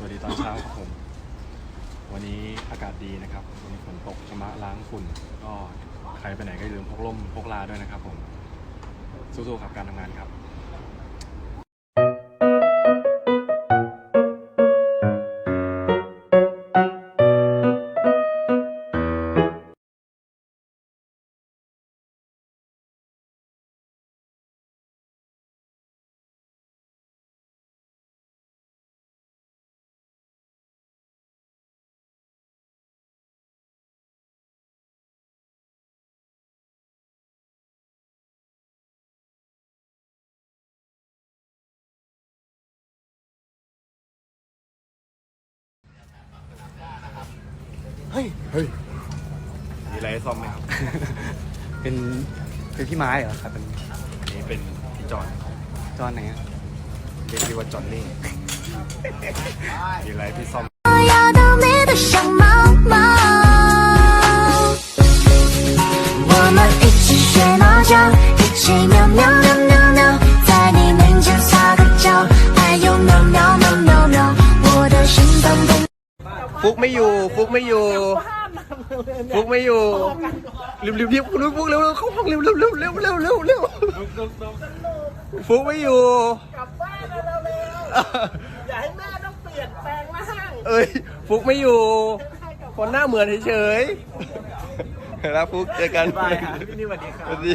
สวัสดีตอนเช้าครับผม วันนี้อากาศดีนะครับวันนี้ฝนตกชะมะล้างฝุ่น ก็ใครไปไหนก็อย่าลืมพกร่มพกลาด้วยนะครับผม สู้ๆครับการทำงานครับ เฮ้ย เฮ้ย มีอะไรให้ซ่อมไหมครับ เป็น เป็นพี่ไม้เหรอครับ เป็น อันนี้เป็นพี่จอน จอนไหนอะ เรียกพี่ว่าจอนนี่ มีอะไรพี่ซ่อม 我要当你的小猫猫，我们一起学猫叫，一起喵喵喵喵喵，在你面前撒个娇，还有喵喵喵喵喵，我的心脏砰。 ฟุกไม่อยู่ ฟุกไม่อยู่ ฟุกไม่อยู่เร็วเร็วเร็วฟุกฟุกเร็วเร็วเข้าห้องเร็วเร็วเร็วเร็วเร็วเร็วเร็วฟุกไม่อยู่กลับบ้านเร็วๆอย่าให้แม่ต้องเปลี่ยนแปลงร่างเอ้ยฟุกไม่อยู่คนหน้าเหมือนเฉยๆแล้วฟุกเจอกันบายครับพี่นี่สวัสดีครับสวัสดี